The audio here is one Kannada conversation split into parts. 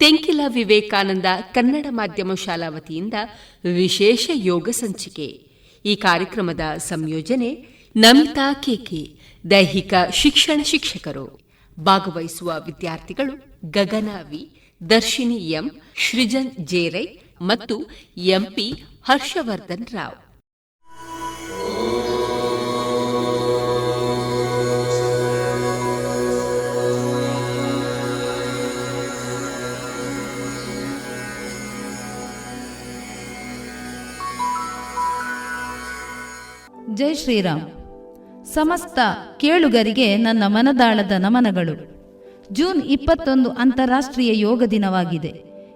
ತೆಂಕಿಲ ವಿವೇಕಾನಂದ ಕನ್ನಡ ಮಾಧ್ಯಮ ಶಾಲಾ ವತಿಯಿಂದ ವಿಶೇಷ ಯೋಗ ಸಂಚಿಕೆ. ಈ ಕಾರ್ಯಕ್ರಮದ ಸಂಯೋಜನೆ ನಮಿತಾ ಕೆಕೆ, ದೈಹಿಕ ಶಿಕ್ಷಣ ಶಿಕ್ಷಕರು. ಭಾಗವಹಿಸುವ ವಿದ್ಯಾರ್ಥಿಗಳು ಗಗನ ವಿ ದರ್ಶಿನಿ ಎಂ, ಸೃಜನ್ ಜೇರೈ ಮತ್ತು ಎಂಪಿ ಹರ್ಷವರ್ಧನ್ ರಾವ್. ಜೈ ಶ್ರೀರಾಮ್. ಸಮಸ್ತ ಕೇಳುಗರಿಗೆ ನನ್ನ ಮನದಾಳದ ನಮನಗಳು. ಜೂನ್ ಇಪ್ಪತ್ತೊಂದು ಅಂತಾರಾಷ್ಟ್ರೀಯ ಯೋಗ ದಿನವಾಗಿದೆ.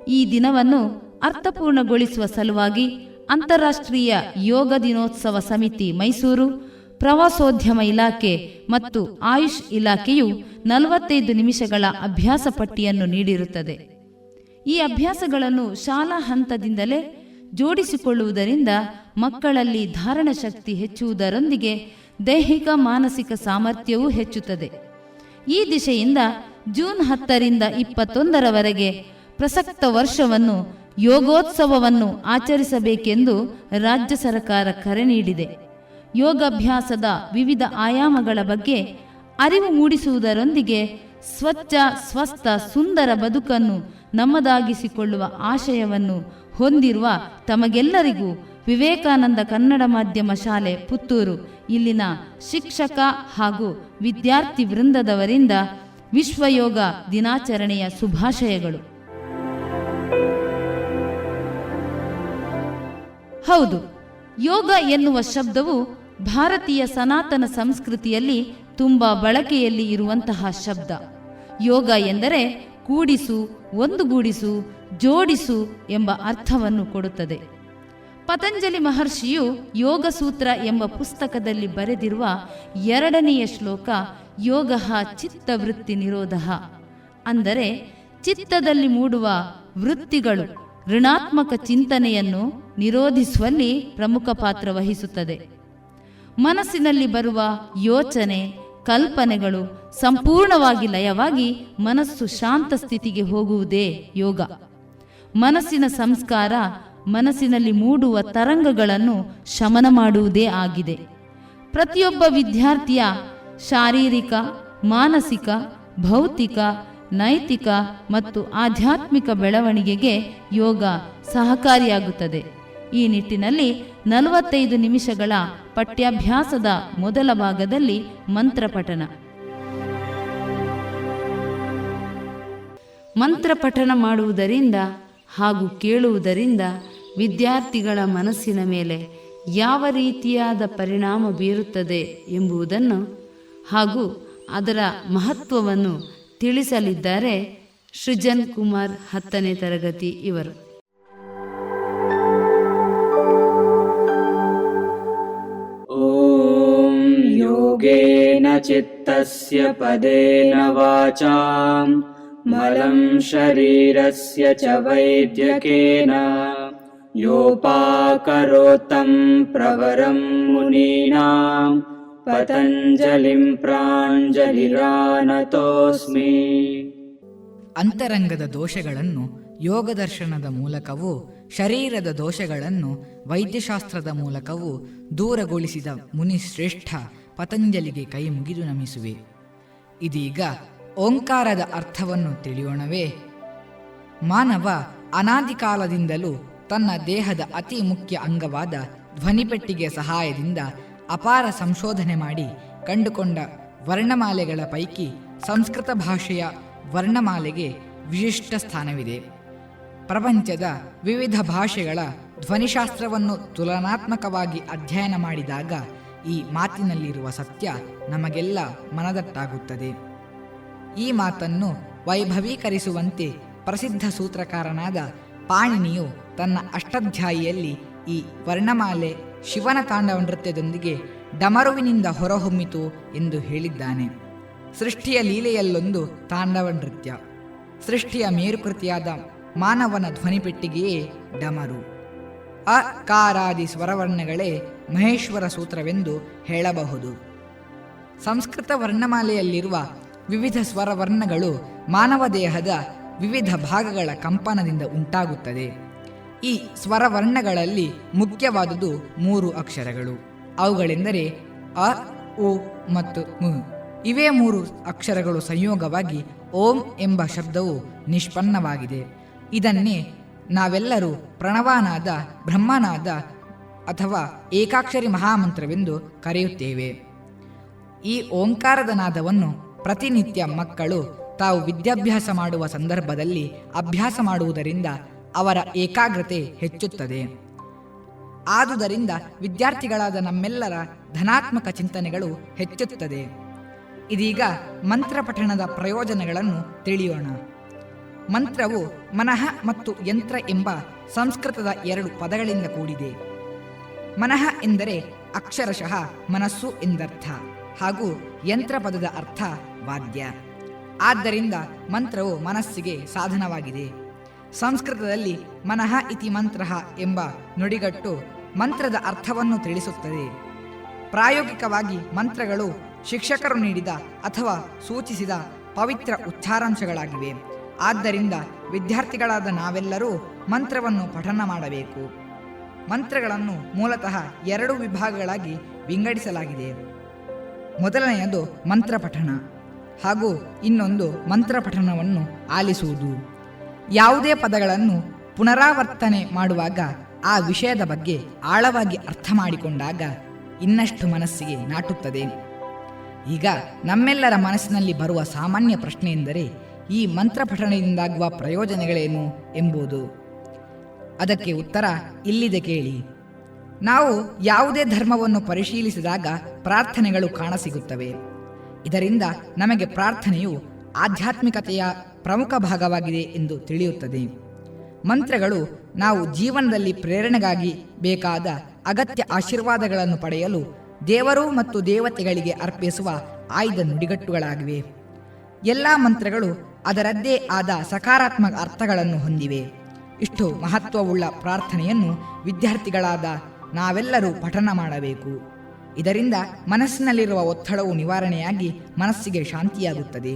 ಈ ದಿನವನ್ನು ಅರ್ಥಪೂರ್ಣಗೊಳಿಸುವ ಸಲುವಾಗಿ ಅಂತಾರಾಷ್ಟ್ರೀಯ ಯೋಗ ದಿನೋತ್ಸವ ಸಮಿತಿ ಮೈಸೂರು, ಪ್ರವಾಸೋದ್ಯಮ ಇಲಾಖೆ ಮತ್ತು ಆಯುಷ್ ಇಲಾಖೆಯು ನಲವತ್ತೈದು ನಿಮಿಷಗಳ ಅಭ್ಯಾಸ ಪಟ್ಟಿಯನ್ನು ನೀಡಿರುತ್ತದೆ. ಈ ಅಭ್ಯಾಸಗಳನ್ನು ಶಾಲಾ ಹಂತದಿಂದಲೇ ಜೋಡಿಸಿಕೊಳ್ಳುವುದರಿಂದ ಮಕ್ಕಳಲ್ಲಿ ಧಾರಣ ಶಕ್ತಿ ಹೆಚ್ಚುವುದರೊಂದಿಗೆ ದೈಹಿಕ ಮಾನಸಿಕ ಸಾಮರ್ಥ್ಯವೂ ಹೆಚ್ಚುತ್ತದೆ. ಈ ದಿಶೆಯಿಂದ ಜೂನ್ ಹತ್ತರಿಂದ ಇಪ್ಪತ್ತೊಂದರವರೆಗೆ ಪ್ರಸಕ್ತ ವರ್ಷವನ್ನು ಯೋಗೋತ್ಸವವನ್ನು ಆಚರಿಸಬೇಕೆಂದು ರಾಜ್ಯ ಸರ್ಕಾರ ಕರೆ ನೀಡಿದೆ. ಯೋಗಾಭ್ಯಾಸದ ವಿವಿಧ ಆಯಾಮಗಳ ಬಗ್ಗೆ ಅರಿವು ಮೂಡಿಸುವುದರೊಂದಿಗೆ ಸ್ವಚ್ಛ, ಸ್ವಸ್ಥ, ಸುಂದರ ಬದುಕನ್ನು ನಮ್ಮದಾಗಿಸಿಕೊಳ್ಳುವ ಆಶಯವನ್ನು ಹೊಂದಿರುವ ತಮಗೆಲ್ಲರಿಗೂ ವಿವೇಕಾನಂದ ಕನ್ನಡ ಮಾಧ್ಯಮ ಶಾಲೆ ಪುತ್ತೂರು, ಇಲ್ಲಿನ ಶಿಕ್ಷಕ ಹಾಗೂ ವಿದ್ಯಾರ್ಥಿ ವೃಂದದವರಿಂದ ವಿಶ್ವಯೋಗ ದಿನಾಚರಣೆಯ ಶುಭಾಶಯಗಳು. ಹೌದು, ಯೋಗ ಎನ್ನುವ ಶಬ್ದವು ಭಾರತೀಯ ಸನಾತನ ಸಂಸ್ಕೃತಿಯಲ್ಲಿ ತುಂಬ ಬಳಕೆಯಲ್ಲಿ ಇರುವಂತಹ ಶಬ್ದ. ಯೋಗ ಎಂದರೆ ಕೂಡಿಸು, ಒಂದುಗೂಡಿಸು ಜೋಡಿಸು ಎಂಬ ಅರ್ಥವನ್ನು ಕೊಡುತ್ತದೆ. ಪತಂಜಲಿ ಮಹರ್ಷಿಯು ಯೋಗ ಸೂತ್ರ ಎಂಬ ಪುಸ್ತಕದಲ್ಲಿ ಬರೆದಿರುವ ಎರಡನೆಯ ಶ್ಲೋಕ ಯೋಗ ಚಿತ್ತವೃತ್ತಿ ನಿರೋಧ. ಅಂದರೆ ಚಿತ್ತದಲ್ಲಿ ಮೂಡುವ ವೃತ್ತಿಗಳು ಋಣಾತ್ಮಕ ಚಿಂತನೆಯನ್ನು ನಿರೋಧಿಸುವಲ್ಲಿ ಪ್ರಮುಖ ಪಾತ್ರ ವಹಿಸುತ್ತದೆ. ಮನಸ್ಸಿನಲ್ಲಿ ಬರುವ ಯೋಚನೆ, ಕಲ್ಪನೆಗಳು ಸಂಪೂರ್ಣವಾಗಿ ಲಯವಾಗಿ ಮನಸ್ಸು ಶಾಂತ ಸ್ಥಿತಿಗೆ ಹೋಗುವುದೇ ಯೋಗ. ಮನಸ್ಸಿನ ಸಂಸ್ಕಾರ ಮನಸ್ಸಿನಲ್ಲಿ ಮೂಡುವ ತರಂಗಗಳನ್ನು ಶಮನ ಮಾಡುವುದೇ ಆಗಿದೆ. ಪ್ರತಿಯೊಬ್ಬ ವಿದ್ಯಾರ್ಥಿಯ ಶಾರೀರಿಕ, ಮಾನಸಿಕ, ಭೌತಿಕ, ನೈತಿಕ ಮತ್ತು ಆಧ್ಯಾತ್ಮಿಕ ಬೆಳವಣಿಗೆಗೆ ಯೋಗ ಸಹಕಾರಿಯಾಗುತ್ತದೆ. ಈ ನಿಟ್ಟಿನಲ್ಲಿ ನಲವತ್ತೈದು ನಿಮಿಷಗಳ ಪಠ್ಯಾಭ್ಯಾಸದ ಮೊದಲ ಭಾಗದಲ್ಲಿ ಮಂತ್ರಪಠನ ಮಂತ್ರಪಠನ ಮಾಡುವುದರಿಂದ ಹಾಗೂ ಕೇಳುವುದರಿಂದ ವಿದ್ಯಾರ್ಥಿಗಳ ಮನಸ್ಸಿನ ಮೇಲೆ ಯಾವ ರೀತಿಯಾದ ಪರಿಣಾಮ ಬೀರುತ್ತದೆ ಎಂಬುದನ್ನು ಹಾಗೂ ಅದರ ಮಹತ್ವವನ್ನು ತಿಳಿಸಲಿದ್ದಾರೆ ಸೃಜನ್ ಕುಮಾರ್ ಹತ್ತನೇ ತರಗತಿ ಇವರು. ಓಂ ಯೋಗೇನ ಚಿತ್ತಸ್ಯ ಪದೇನ ವಾಚಾಂ ಮಲಂ ಶರೀರಸ್ಯ ಚ ವೈದ್ಯಕೇನ योपाकरोत्तं ಪ್ರವರಂ मुनीनां। ಪ್ರಾಂಜಲಿರಾನತೋಸ್ಮಿ ಅಂತರಂಗದ ದೋಷಗಳನ್ನು ಯೋಗದರ್ಶನದ ಮೂಲಕವೂ, ಶರೀರದ ದೋಷಗಳನ್ನು ವೈದ್ಯಶಾಸ್ತ್ರದ ಮೂಲಕವೂ ದೂರಗೊಳಿಸಿದ ಮುನಿಶ್ರೇಷ್ಠ ಪತಂಜಲಿಗೆ ಕೈ ಮುಗಿದು ನಮಿಸುವೆ. ಇದೀಗ ಓಂಕಾರದ ಅರ್ಥವನ್ನು ತಿಳಿಯೋಣವೇ. ಮಾನವ ಅನಾದಿ ಕಾಲದಿಂದಲೂ ತನ್ನ ದೇಹದ ಅತಿ ಮುಖ್ಯ ಅಂಗವಾದ ಧ್ವನಿಪೆಟ್ಟಿಗೆ ಸಹಾಯದಿಂದ ಅಪಾರ ಸಂಶೋಧನೆ ಮಾಡಿ ಕಂಡುಕೊಂಡ ವರ್ಣಮಾಲೆಗಳ ಪೈಕಿ ಸಂಸ್ಕೃತ ಭಾಷೆಯ ವರ್ಣಮಾಲೆಗೆ ವಿಶಿಷ್ಟ ಸ್ಥಾನವಿದೆ. ಪ್ರಪಂಚದ ವಿವಿಧ ಭಾಷೆಗಳ ಧ್ವನಿಶಾಸ್ತ್ರವನ್ನು ತುಲನಾತ್ಮಕವಾಗಿ ಅಧ್ಯಯನ ಮಾಡಿದಾಗ ಈ ಮಾತಿನಲ್ಲಿರುವ ಸತ್ಯ ನಮಗೆಲ್ಲ ಮನದಟ್ಟಾಗುತ್ತದೆ. ಈ ಮಾತನ್ನು ವೈಭವೀಕರಿಸುವಂತೆ ಪ್ರಸಿದ್ಧ ಸೂತ್ರಕಾರನಾದ ಪಾಣಿನಿಯು ತನ್ನ ಅಷ್ಟಾಧ್ಯಾಯಿಯಲ್ಲಿ ಈ ವರ್ಣಮಾಲೆ ಶಿವನ ತಾಂಡವ ನೃತ್ಯದೊಂದಿಗೆ ಡಮರುವಿನಿಂದ ಹೊರಹೊಮ್ಮಿತು ಎಂದು ಹೇಳಿದ್ದಾನೆ. ಸೃಷ್ಟಿಯ ಲೀಲೆಯಲ್ಲೊಂದು ತಾಂಡವ ನೃತ್ಯ. ಸೃಷ್ಟಿಯ ಮೇರುಕೃತಿಯಾದ ಮಾನವನ ಧ್ವನಿಪೆಟ್ಟಿಗೆಯೇ ಡಮರು. ಅಕಾರಾದಿ ಸ್ವರವರ್ಣಗಳೇ ಮಹೇಶ್ವರ ಸೂತ್ರವೆಂದು ಹೇಳಬಹುದು. ಸಂಸ್ಕೃತ ವರ್ಣಮಾಲೆಯಲ್ಲಿರುವ ವಿವಿಧ ಸ್ವರವರ್ಣಗಳು ಮಾನವ ದೇಹದ ವಿವಿಧ ಭಾಗಗಳ ಕಂಪನದಿಂದ ಉಂಟಾಗುತ್ತದೆ. ಈ ಸ್ವರವರ್ಣಗಳಲ್ಲಿ ಮುಖ್ಯವಾದುದು ಮೂರು ಅಕ್ಷರಗಳು. ಅವುಗಳೆಂದರೆ ಅ, ಉ ಮತ್ತು ಮು ಇವೇ ಮೂರು ಅಕ್ಷರಗಳು ಸಂಯೋಗವಾಗಿ ಓಂ ಎಂಬ ಶಬ್ದವು ನಿಷ್ಪನ್ನವಾಗಿದೆ. ಇದನ್ನೇ ನಾವೆಲ್ಲರೂ ಪ್ರಣವಾನಾದ, ಬ್ರಹ್ಮನಾದ ಅಥವಾ ಏಕಾಕ್ಷರಿ ಮಹಾಮಂತ್ರವೆಂದು ಕರೆಯುತ್ತೇವೆ. ಈ ಓಂಕಾರದ ನಾದವನ್ನು ಪ್ರತಿನಿತ್ಯ ಮಕ್ಕಳು ತಾವು ವಿದ್ಯಾಭ್ಯಾಸ ಮಾಡುವ ಸಂದರ್ಭದಲ್ಲಿ ಅಭ್ಯಾಸ ಮಾಡುವುದರಿಂದ ಅವರ ಏಕಾಗ್ರತೆ ಹೆಚ್ಚುತ್ತದೆ. ಆದುದರಿಂದ ವಿದ್ಯಾರ್ಥಿಗಳಾದ ನಮ್ಮೆಲ್ಲರ ಧನಾತ್ಮಕ ಚಿಂತನೆಗಳು ಹೆಚ್ಚುತ್ತದೆ. ಇದೀಗ ಮಂತ್ರ ಪಠಣದ ಪ್ರಯೋಜನಗಳನ್ನು ತಿಳಿಯೋಣ. ಮಂತ್ರವು ಮನಃ ಮತ್ತು ಯಂತ್ರ ಎಂಬ ಸಂಸ್ಕೃತದ ಎರಡು ಪದಗಳಿಂದ ಕೂಡಿದೆ. ಮನಃ ಎಂದರೆ ಅಕ್ಷರಶಃ ಮನಸ್ಸು ಎಂದರ್ಥ ಹಾಗೂ ಯಂತ್ರ ಪದದ ಅರ್ಥ ವಾದ್ಯ. ಆದ್ದರಿಂದ ಮಂತ್ರವು ಮನಸ್ಸಿಗೆ ಸಾಧನವಾಗಿದೆ. ಸಂಸ್ಕೃತದಲ್ಲಿ ಮನಃ ಇತಿ ಮಂತ್ರ ಎಂಬ ನುಡಿಗಟ್ಟು ಮಂತ್ರದ ಅರ್ಥವನ್ನು ತಿಳಿಸುತ್ತದೆ. ಪ್ರಾಯೋಗಿಕವಾಗಿ ಮಂತ್ರಗಳು ಶಿಕ್ಷಕರು ನೀಡಿದ ಅಥವಾ ಸೂಚಿಸಿದ ಪವಿತ್ರ ಉಚ್ಚಾರಾಂಶಗಳಾಗಿವೆ. ಆದ್ದರಿಂದ ವಿದ್ಯಾರ್ಥಿಗಳಾದ ನಾವೆಲ್ಲರೂ ಮಂತ್ರವನ್ನು ಪಠನ ಮಾಡಬೇಕು. ಮಂತ್ರಗಳನ್ನು ಮೂಲತಃ ಎರಡು ವಿಭಾಗಗಳಾಗಿ ವಿಂಗಡಿಸಲಾಗಿದೆ. ಮೊದಲನೆಯದು ಮಂತ್ರ ಪಠಣ ಹಾಗೂ ಇನ್ನೊಂದು ಮಂತ್ರ ಪಠನವನ್ನು ಆಲಿಸುವುದು. ಯಾವುದೇ ಪದಗಳನ್ನು ಪುನರಾವರ್ತನೆ ಮಾಡುವಾಗ ಆ ವಿಷಯದ ಬಗ್ಗೆ ಆಳವಾಗಿ ಅರ್ಥ ಮಾಡಿಕೊಂಡಾಗ ಇನ್ನಷ್ಟು ಮನಸ್ಸಿಗೆ ನಾಟುತ್ತದೆ. ಈಗ ನಮ್ಮೆಲ್ಲರ ಮನಸ್ಸಿನಲ್ಲಿ ಬರುವ ಸಾಮಾನ್ಯ ಪ್ರಶ್ನೆ ಎಂದರೆ ಈ ಮಂತ್ರ ಪಠನದಿಂದಾಗುವ ಪ್ರಯೋಜನಗಳೇನು ಎಂಬುದು. ಅದಕ್ಕೆ ಉತ್ತರ ಇಲ್ಲಿದೆ ಕೇಳಿ. ನಾವು ಯಾವುದೇ ಧರ್ಮವನ್ನು ಪರಿಶೀಲಿಸಿದಾಗ ಪ್ರಾರ್ಥನೆಗಳು ಕಾಣಸಿಗುತ್ತವೆ. ಇದರಿಂದ ನಮಗೆ ಪ್ರಾರ್ಥನೆಯು ಆಧ್ಯಾತ್ಮಿಕತೆಯ ಪ್ರಮುಖ ಭಾಗವಾಗಿದೆ ಎಂದು ತಿಳಿಯುತ್ತದೆ. ಮಂತ್ರಗಳು ನಾವು ಜೀವನದಲ್ಲಿ ಪ್ರೇರಣೆಗಾಗಿ ಬೇಕಾದ ಅಗತ್ಯ ಆಶೀರ್ವಾದಗಳನ್ನು ಪಡೆಯಲು ದೇವರು ಮತ್ತು ದೇವತೆಗಳಿಗೆ ಅರ್ಪಿಸುವ ಆಯ್ದ ನುಡಿಗಟ್ಟುಗಳಾಗಿವೆ. ಎಲ್ಲ ಮಂತ್ರಗಳು ಅದರದ್ದೇ ಆದ ಸಕಾರಾತ್ಮಕ ಅರ್ಥಗಳನ್ನು ಹೊಂದಿವೆ. ಇಷ್ಟು ಮಹತ್ವವುಳ್ಳ ಪ್ರಾರ್ಥನೆಯನ್ನು ವಿದ್ಯಾರ್ಥಿಗಳಾದ ನಾವೆಲ್ಲರೂ ಪಠನ ಮಾಡಬೇಕು. ಇದರಿಂದ ಮನಸ್ಸಿನಲ್ಲಿರುವ ಒತ್ತಡವು ನಿವಾರಣೆಯಾಗಿ ಮನಸ್ಸಿಗೆ ಶಾಂತಿಯಾಗುತ್ತದೆ.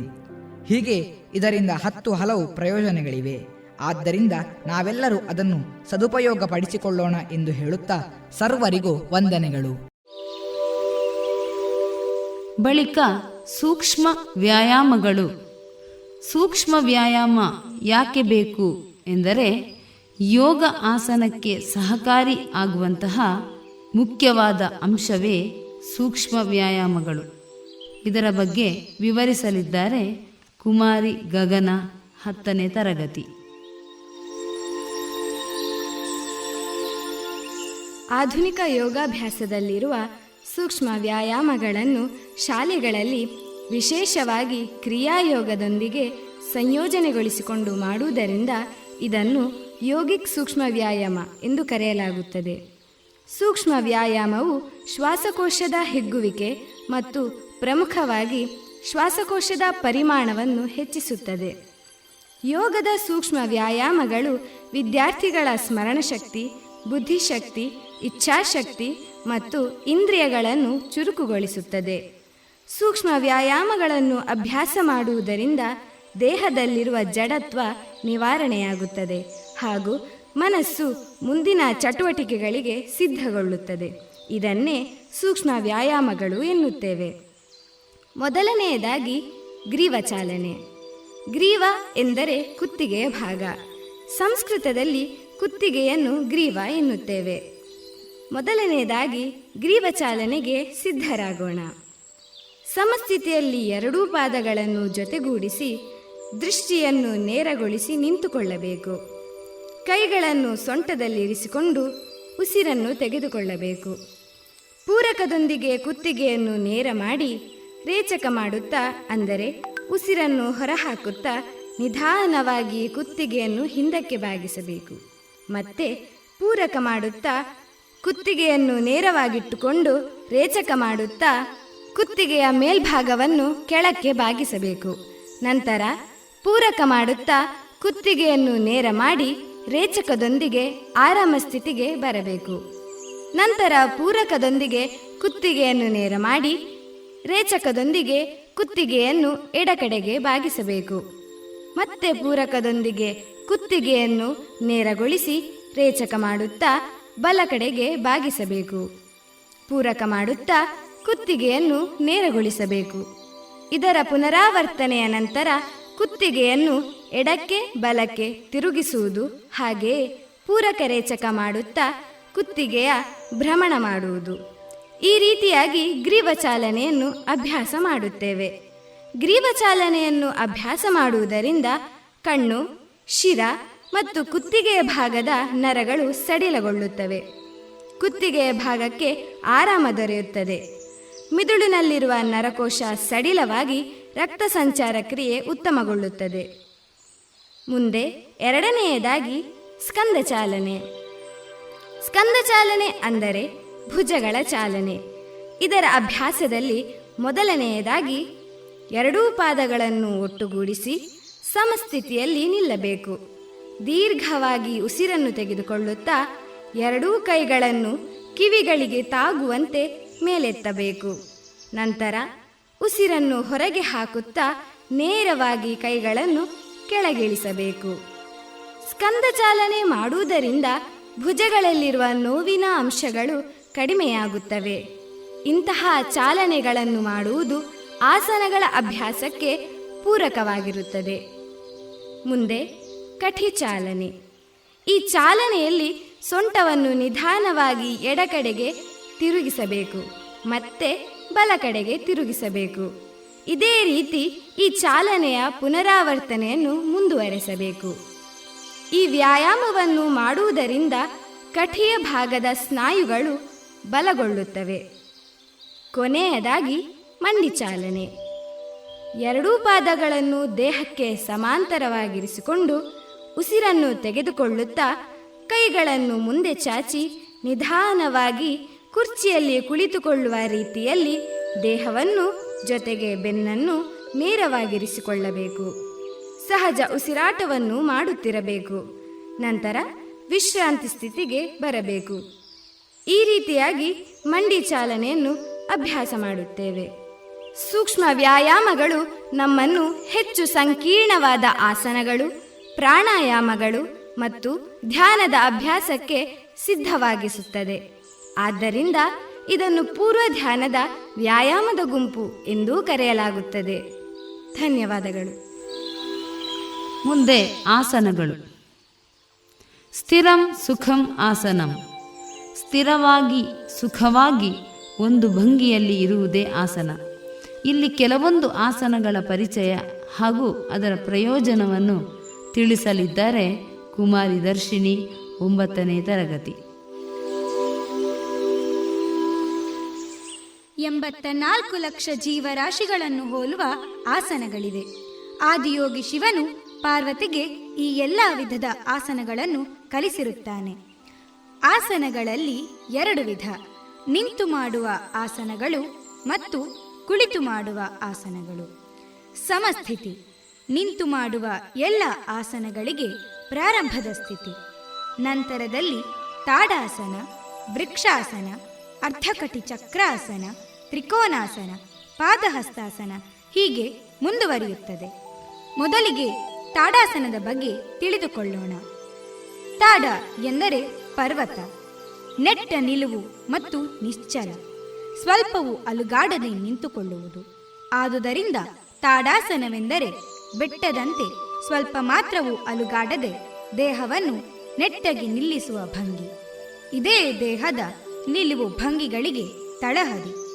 ಹೀಗೆ ಇದರಿಂದ ಹತ್ತು ಹಲವು ಪ್ರಯೋಜನಗಳಿವೆ. ಆದ್ದರಿಂದ ನಾವೆಲ್ಲರೂ ಅದನ್ನು ಸದುಪಯೋಗಪಡಿಸಿಕೊಳ್ಳೋಣ ಎಂದು ಹೇಳುತ್ತಾ ಸರ್ವರಿಗೂ ವಂದನೆಗಳು. ಬಳಿಕ ಸೂಕ್ಷ್ಮ ವ್ಯಾಯಾಮಗಳು. ಸೂಕ್ಷ್ಮ ವ್ಯಾಯಾಮ ಯಾಕೆ ಬೇಕು ಎಂದರೆ ಯೋಗ ಆಸನಕ್ಕೆ ಸಹಕಾರಿ ಆಗುವಂತಹ ಮುಖ್ಯವಾದ ಅಂಶವೇ ಸೂಕ್ಷ್ಮ ವ್ಯಾಯಾಮಗಳು. ಇದರ ಬಗ್ಗೆ ವಿವರಿಸಲಿದ್ದಾರೆ ಕುಮಾರಿ ಗಗನ ಹತ್ತನೇ ತರಗತಿ. ಆಧುನಿಕ ಯೋಗಾಭ್ಯಾಸದಲ್ಲಿರುವ ಸೂಕ್ಷ್ಮ ವ್ಯಾಯಾಮಗಳನ್ನು ಶಾಲೆಗಳಲ್ಲಿ ವಿಶೇಷವಾಗಿ ಕ್ರಿಯಾಯೋಗದೊಂದಿಗೆ ಸಂಯೋಜನೆಗೊಳಿಸಿಕೊಂಡು ಮಾಡುವುದರಿಂದ ಇದನ್ನು ಯೋಗಿಕ್ ಸೂಕ್ಷ್ಮ ವ್ಯಾಯಾಮ ಎಂದು ಕರೆಯಲಾಗುತ್ತದೆ. ಸೂಕ್ಷ್ಮ ವ್ಯಾಯಾಮವು ಶ್ವಾಸಕೋಶದ ಹಿಗ್ಗುವಿಕೆ ಮತ್ತು ಪ್ರಮುಖವಾಗಿ ಶ್ವಾಸಕೋಶದ ಪರಿಮಾಣವನ್ನು ಹೆಚ್ಚಿಸುತ್ತದೆ. ಯೋಗದ ಸೂಕ್ಷ್ಮ ವ್ಯಾಯಾಮಗಳು ವಿದ್ಯಾರ್ಥಿಗಳ ಸ್ಮರಣಶಕ್ತಿ, ಬುದ್ಧಿಶಕ್ತಿ, ಇಚ್ಛಾಶಕ್ತಿ ಮತ್ತು ಇಂದ್ರಿಯಗಳನ್ನು ಚುರುಕುಗೊಳಿಸುತ್ತದೆ. ಸೂಕ್ಷ್ಮ ವ್ಯಾಯಾಮಗಳನ್ನು ಅಭ್ಯಾಸ ಮಾಡುವುದರಿಂದ ದೇಹದಲ್ಲಿರುವ ಜಡತ್ವ ನಿವಾರಣೆಯಾಗುತ್ತದೆ ಹಾಗೂ ಮನಸ್ಸು ಮುಂದಿನ ಚಟುವಟಿಕೆಗಳಿಗೆ ಸಿದ್ಧಗೊಳ್ಳುತ್ತದೆ. ಇದನ್ನೇ ಸೂಕ್ಷ್ಮ ವ್ಯಾಯಾಮಗಳು ಎನ್ನುತ್ತೇವೆ. ಮೊದಲನೆಯದಾಗಿ ಗ್ರೀವಚಾಲನೆ ಗ್ರೀವ ಎಂದರೆ ಕುತ್ತಿಗೆಯ ಭಾಗ. ಸಂಸ್ಕೃತದಲ್ಲಿ ಕುತ್ತಿಗೆಯನ್ನು ಗ್ರೀವ ಎನ್ನುತ್ತೇವೆ. ಮೊದಲನೆಯದಾಗಿ ಗ್ರೀವಚಾಲನೆಗೆ ಸಿದ್ಧರಾಗೋಣ. ಸಮಸ್ಥಿತಿಯಲ್ಲಿ ಎರಡೂ ಪಾದಗಳನ್ನು ಜೊತೆಗೂಡಿಸಿ ದೃಷ್ಟಿಯನ್ನು ನೇರಗೊಳಿಸಿ ನಿಂತುಕೊಳ್ಳಬೇಕು. ಕೈಗಳನ್ನು ಸೊಂಟದಲ್ಲಿರಿಸಿಕೊಂಡು ಉಸಿರನ್ನು ತೆಗೆದುಕೊಳ್ಳಬೇಕು. ಪೂರಕದೊಂದಿಗೆ ಕುತ್ತಿಗೆಯನ್ನು ನೇರ ಮಾಡಿ ರೇಚಕ ಮಾಡುತ್ತಾ, ಅಂದರೆ ಉಸಿರನ್ನು ಹೊರಹಾಕುತ್ತಾ ನಿಧಾನವಾಗಿ ಕುತ್ತಿಗೆಯನ್ನು ಹಿಂದಕ್ಕೆ ಬಾಗಿಸಬೇಕು. ಮತ್ತೆ ಪೂರಕ ಮಾಡುತ್ತಾ, ಕುತ್ತಿಗೆಯನ್ನು ನೇರವಾಗಿಟ್ಟುಕೊಂಡು ರೇಚಕ ಮಾಡುತ್ತಾ ಕುತ್ತಿಗೆಯ ಮೇಲ್ಭಾಗವನ್ನು ಕೆಳಕ್ಕೆ ಬಾಗಿಸಬೇಕು. ನಂತರ ಪೂರಕ ಮಾಡುತ್ತಾ ಕುತ್ತಿಗೆಯನ್ನು ನೇರ ಮಾಡಿ ರೇಚಕದೊಂದಿಗೆ, ಆರಾಮ ಸ್ಥಿತಿಗೆ ಬರಬೇಕು. ನಂತರ ಪೂರಕದೊಂದಿಗೆ ಕುತ್ತಿಗೆಯನ್ನು ನೇರ ಮಾಡಿ, ರೇಚಕದೊಂದಿಗೆ ಕುತ್ತಿಗೆಯನ್ನು ಎಡಕಡೆಗೆ ಬಾಗಿಸಬೇಕು. ಮತ್ತೆ ಪೂರಕದೊಂದಿಗೆ ಕುತ್ತಿಗೆಯನ್ನು ನೇರಗೊಳಿಸಿ ರೇಚಕ ಮಾಡುತ್ತಾ ಬಲ ಕಡೆಗೆ ಬಾಗಿಸಬೇಕು. ಪೂರಕ ಮಾಡುತ್ತಾ ಕುತ್ತಿಗೆಯನ್ನು ನೇರಗೊಳಿಸಬೇಕು. ಇದರ ಪುನರಾವರ್ತನೆಯ ನಂತರ ಕುತ್ತಿಗೆಯನ್ನು ಎಡಕ್ಕೆ ಬಲಕ್ಕೆ ತಿರುಗಿಸುವುದು ಹಾಗೆಯೇ ಪೂರಕ ರೇಚಕ ಮಾಡುತ್ತಾ ಕುತ್ತಿಗೆಯ ಭ್ರಮಣ ಮಾಡುವುದು. ಈ ರೀತಿಯಾಗಿ ಗ್ರೀವ ಚಾಲನೆಯನ್ನು ಅಭ್ಯಾಸ ಮಾಡುತ್ತೇವೆ. ಗ್ರೀವ ಚಾಲನೆಯನ್ನು ಅಭ್ಯಾಸ ಮಾಡುವುದರಿಂದ ಕಣ್ಣು, ಶಿರ ಮತ್ತು ಕುತ್ತಿಗೆಯ ಭಾಗದ ನರಗಳು ಸಡಿಲಗೊಳ್ಳುತ್ತವೆ. ಕುತ್ತಿಗೆಯ ಭಾಗಕ್ಕೆ ಆರಾಮ ದೊರೆಯುತ್ತದೆ. ಮಿದುಳಿನಲ್ಲಿರುವ ನರಕೋಶ ಸಡಿಲವಾಗಿ ರಕ್ತ ಸಂಚಾರ ಕ್ರಿಯೆ ಉತ್ತಮಗೊಳ್ಳುತ್ತದೆ. ಮುಂದೆ ಎರಡನೆಯದಾಗಿ ಸ್ಕಂದ ಚಾಲನೆ. ಸ್ಕಂದ ಚಾಲನೆ ಅಂದರೆ ಭುಜಗಳ ಚಾಲನೆ. ಇದರ ಅಭ್ಯಾಸದಲ್ಲಿ ಮೊದಲನೆಯದಾಗಿ ಎರಡೂ ಪಾದಗಳನ್ನು ಒಟ್ಟುಗೂಡಿಸಿ ಸಮಸ್ಥಿತಿಯಲ್ಲಿ ನಿಲ್ಲಬೇಕು. ದೀರ್ಘವಾಗಿ ಉಸಿರನ್ನು ತೆಗೆದುಕೊಳ್ಳುತ್ತಾ ಎರಡೂ ಕೈಗಳನ್ನು ಕಿವಿಗಳಿಗೆ ತಾಗುವಂತೆ ಮೇಲೆತ್ತಬೇಕು. ನಂತರ ಉಸಿರನ್ನು ಹೊರಗೆ ಹಾಕುತ್ತಾ ನೇರವಾಗಿ ಕೈಗಳನ್ನು ಕೆಳಗಿಳಿಸಬೇಕು. ಸ್ಕಂದ ಚಾಲನೆ ಮಾಡುವುದರಿಂದ ಭುಜಗಳಲ್ಲಿರುವ ನೋವಿನ ಅಂಶಗಳು ಕಡಿಮೆಯಾಗುತ್ತವೆ. ಇಂತಹ ಚಾಲನೆಗಳನ್ನು ಮಾಡುವುದು ಆಸನಗಳ ಅಭ್ಯಾಸಕ್ಕೆ ಪೂರಕವಾಗಿರುತ್ತದೆ. ಮುಂದೆ ಕಠಿ ಚಾಲನೆ ಈ ಚಾಲನೆಯಲ್ಲಿ ಸೊಂಟವನ್ನು ನಿಧಾನವಾಗಿ ಎಡಕಡೆಗೆ ತಿರುಗಿಸಬೇಕು, ಮತ್ತೆ ಬಲಕಡೆಗೆ ತಿರುಗಿಸಬೇಕು. ಇದೇ ರೀತಿ ಈ ಚಾಲನೆಯ ಪುನರಾವರ್ತನೆಯನ್ನು ಮುಂದುವರೆಸಬೇಕು. ಈ ವ್ಯಾಯಾಮವನ್ನು ಮಾಡುವುದರಿಂದ ಕಠಿಯ ಭಾಗದ ಸ್ನಾಯುಗಳು ಬಲಗೊಳ್ಳುತ್ತವೆ. ಕೊನೆಯದಾಗಿ ಮಂಡಿ ಚಾಲನೆ. ಎರಡೂ ಪಾದಗಳನ್ನು ದೇಹಕ್ಕೆ ಸಮಾಂತರವಾಗಿರಿಸಿಕೊಂಡು ಉಸಿರನ್ನು ತೆಗೆದುಕೊಳ್ಳುತ್ತಾ ಕೈಗಳನ್ನು ಮುಂದೆ ಚಾಚಿ ನಿಧಾನವಾಗಿ ಕುರ್ಚಿಯಲ್ಲಿ ಕುಳಿತುಕೊಳ್ಳುವ ರೀತಿಯಲ್ಲಿ ದೇಹವನ್ನು ಜೊತೆಗೆ ಬೆನ್ನನ್ನು ನೇರವಾಗಿರಿಸಿಕೊಳ್ಳಬೇಕು. ಸಹಜ ಉಸಿರಾಟವನ್ನು ಮಾಡುತ್ತಿರಬೇಕು. ನಂತರ ವಿಶ್ರಾಂತಿ ಸ್ಥಿತಿಗೆ ಬರಬೇಕು. ಈ ರೀತಿಯಾಗಿ ಮಂಡಿ ಚಾಲನೆಯನ್ನು ಅಭ್ಯಾಸ ಮಾಡುತ್ತೇವೆ. ಸೂಕ್ಷ್ಮ ವ್ಯಾಯಾಮಗಳು ನಮ್ಮನ್ನು ಹೆಚ್ಚು ಸಂಕೀರ್ಣವಾದ ಆಸನಗಳು, ಪ್ರಾಣಾಯಾಮಗಳು ಮತ್ತು ಧ್ಯಾನದ ಅಭ್ಯಾಸಕ್ಕೆ ಸಿದ್ಧವಾಗಿಸುತ್ತದೆ. ಆದ್ದರಿಂದ ಇದನ್ನು ಪೂರ್ವ ಧ್ಯಾನದ ವ್ಯಾಯಾಮದ ಗುಂಪು ಎಂದೂ ಕರೆಯಲಾಗುತ್ತದೆ. ಧನ್ಯವಾದಗಳು. ಮುಂದೆ ಆಸನಗಳು. ಸ್ಥಿರಂ ಸುಖಂ ಆಸನಂ. ಸ್ಥಿರವಾಗಿ, ಸುಖವಾಗಿ ಒಂದು ಭಂಗಿಯಲ್ಲಿ ಇರುವುದೇ ಆಸನ. ಇಲ್ಲಿ ಕೆಲವೊಂದು ಆಸನಗಳ ಪರಿಚಯ ಹಾಗೂ ಅದರ ಪ್ರಯೋಜನವನ್ನು ತಿಳಿಸಲಿದ್ದಾರೆ ಕುಮಾರಿ ದರ್ಶಿನಿ ಒಂಬತ್ತನೇ ತರಗತಿ. ಎಂಬತ್ತ ನಾಲ್ಕು ಲಕ್ಷ ಜೀವರಾಶಿಗಳನ್ನು ಹೋಲುವ ಆಸನಗಳಿವೆ. ಆದಿಯೋಗಿ ಶಿವನು ಪಾರ್ವತಿಗೆ ಈ ಎಲ್ಲ ವಿಧದ ಆಸನಗಳನ್ನು ಕಲಿಸಿರುತ್ತಾನೆ. ಆಸನಗಳಲ್ಲಿ ಎರಡು ವಿಧ, ನಿಂತು ಮಾಡುವ ಆಸನಗಳು ಮತ್ತು ಕುಳಿತು ಮಾಡುವ ಆಸನಗಳು. ಸಮಸ್ಥಿತಿ, ನಿಂತು ಮಾಡುವ ಎಲ್ಲ ಆಸನಗಳಿಗೆ ಪ್ರಾರಂಭದ ಸ್ಥಿತಿ. ನಂತರದಲ್ಲಿ ತಾಡಾಸನ, ವೃಕ್ಷಾಸನ ಅರ್ಧಕಟಿ ಚಕ್ರಾಸನ ತ್ರಿಕೋನಾಸನ, ಪಾದಹಸ್ತಾಸನ ಹೀಗೆ ಮುಂದುವರಿಯುತ್ತದೆ. ಮೊದಲಿಗೆ ತಾಡಾಸನದ ಬಗ್ಗೆ ತಿಳಿದುಕೊಳ್ಳೋಣ. ತಾಡ ಎಂದರೆ ಪರ್ವತ, ನೆಟ್ಟ ನಿಲುವು ಮತ್ತು ನಿಶ್ಚಲ, ಸ್ವಲ್ಪವೂ ಅಲುಗಾಡದೆ ನಿಂತುಕೊಳ್ಳುವುದು. ಆದುದರಿಂದ ತಾಡಾಸನವೆಂದರೆ ಬೆಟ್ಟದಂತೆ ಸ್ವಲ್ಪ ಮಾತ್ರವೂ ಅಲುಗಾಡದೆ ದೇಹವನ್ನು ನೆಟ್ಟಗೆ ನಿಲ್ಲಿಸುವ ಭಂಗಿ. ಇದೇ ದೇಹದ ನಿಲುವು ಭಂಗಿಗಳಿಗೆ ತಳಹದಿ.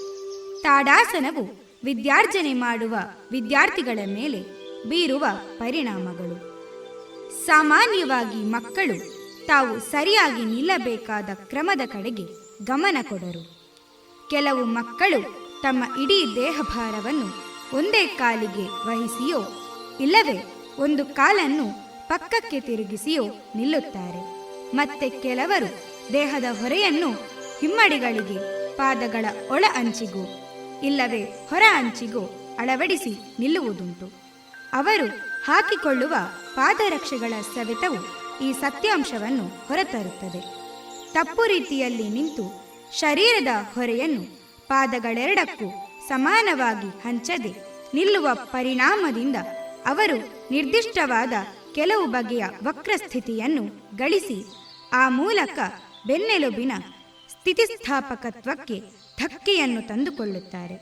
ತಾಡಾಸನವು ವಿದ್ಯಾರ್ಜನೆ ಮಾಡುವ ವಿದ್ಯಾರ್ಥಿಗಳ ಮೇಲೆ ಬೀರುವ ಪರಿಣಾಮಗಳು. ಸಾಮಾನ್ಯವಾಗಿ ಮಕ್ಕಳು ತಾವು ಸರಿಯಾಗಿ ನಿಲ್ಲಬೇಕಾದ ಕ್ರಮದ ಕಡೆಗೆ ಗಮನ ಕೊಡರು. ಕೆಲವು ಮಕ್ಕಳು ತಮ್ಮ ಇಡೀ ದೇಹಭಾರವನ್ನು ಒಂದೇ ಕಾಲಿಗೆ ವಹಿಸಿಯೋ, ಇಲ್ಲವೇ ಒಂದು ಕಾಲನ್ನು ಪಕ್ಕಕ್ಕೆ ತಿರುಗಿಸಿಯೋ ನಿಲ್ಲುತ್ತಾರೆ. ಮತ್ತೆ ಕೆಲವರು ದೇಹದ ಹೊರೆಯನ್ನು ಹಿಮ್ಮಡಿಗಳಿಗೆ ಪಾದಗಳ ಒಳ ಅಂಚಿಗೂ ಇಲ್ಲವೇ? ಹೊರ ಅಂಚಿಗೂ ಅಳವಡಿಸಿ ನಿಲ್ಲುವುದುಂಟು. ಅವರು ಹಾಕಿಕೊಳ್ಳುವ ಪಾದರಕ್ಷೆಗಳ ಸವೆತವು ಈ ಸತ್ಯಾಂಶವನ್ನು ಹೊರತರುತ್ತದೆ. ತಪ್ಪು ರೀತಿಯಲ್ಲಿ ನಿಂತು ಶರೀರದ ಹೊರೆಯನ್ನು ಪಾದಗಳೆರಡಕ್ಕೂ ಸಮಾನವಾಗಿ ಹಂಚದೆ ನಿಲ್ಲುವ ಪರಿಣಾಮದಿಂದ ಅವರು ನಿರ್ದಿಷ್ಟವಾದ ಕೆಲವು ಬಗೆಯ ವಕ್ರಸ್ಥಿತಿಯನ್ನು ಗಳಿಸಿ ಆ ಮೂಲಕ ಬೆನ್ನೆಲುಬಿನ ಸ್ಥಿತಿಸ್ಥಾಪಕತ್ವಕ್ಕೆ ಧಕ್ಕೆಯನ್ನು ತಂದುಕೊಳ್ಳುತ್ತಾರೆ.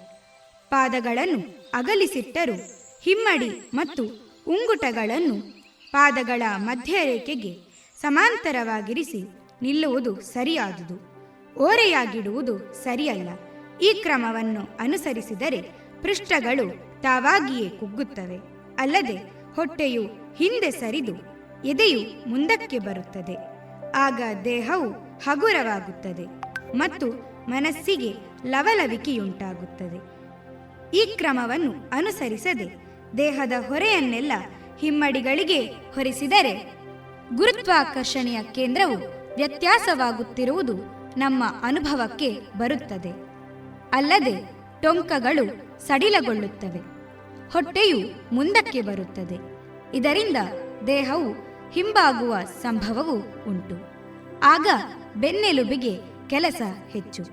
ಪಾದಗಳನ್ನು ಅಗಲಿಸಿಟ್ಟರೂ ಹಿಮ್ಮಡಿ ಮತ್ತು ಉಂಗುಟಗಳನ್ನು ಪಾದಗಳ ಮಧ್ಯರೇಖೆಗೆ ಸಮಾಂತರವಾಗಿರಿಸಿ ನಿಲ್ಲುವುದು ಸರಿಯಾದುದು. ಓರೆಯಾಗಿಡುವುದು ಸರಿಯಲ್ಲ. ಈ ಕ್ರಮವನ್ನು ಅನುಸರಿಸಿದರೆ ಪೃಷ್ಠಗಳು ತಾವಾಗಿಯೇ ಕುಗ್ಗುತ್ತವೆ. ಅಲ್ಲದೆ ಹೊಟ್ಟೆಯು ಹಿಂದೆ ಸರಿದು ಎದೆಯು ಮುಂದಕ್ಕೆ ಬರುತ್ತದೆ. ಆಗ ದೇಹವು ಹಗುರವಾಗುತ್ತದೆ ಮತ್ತು ಮನಸ್ಸಿಗೆ ಲವಲವಿಕೆಯುಂಟಾಗುತ್ತದೆ. ಈ ಕ್ರಮವನ್ನು ಅನುಸರಿಸದೆ ದೇಹದ ಹೊರೆಯನ್ನೆಲ್ಲ ಹಿಮ್ಮಡಿಗಳಿಗೆ ಹೊರಿಸಿದರೆ ಗುರುತ್ವಾಕರ್ಷಣೆಯ ಕೇಂದ್ರವು ವ್ಯತ್ಯಾಸವಾಗುತ್ತಿರುವುದು ನಮ್ಮ ಅನುಭವಕ್ಕೆ ಬರುತ್ತದೆ. ಅಲ್ಲದೆ ಟೊಂಕಗಳು ಸಡಿಲಗೊಳ್ಳುತ್ತವೆ. ಹೊಟ್ಟೆಯು ಮುಂದಕ್ಕೆ ಬರುತ್ತದೆ. ಇದರಿಂದ ದೇಹವು ಹಿಂಬಾಗುವ ಸಂಭವವೂ ಉಂಟು. ಆಗ ಬೆನ್ನೆಲುಬಿಗೆ ಕೆಲಸ ಹೆಚ್ಚು.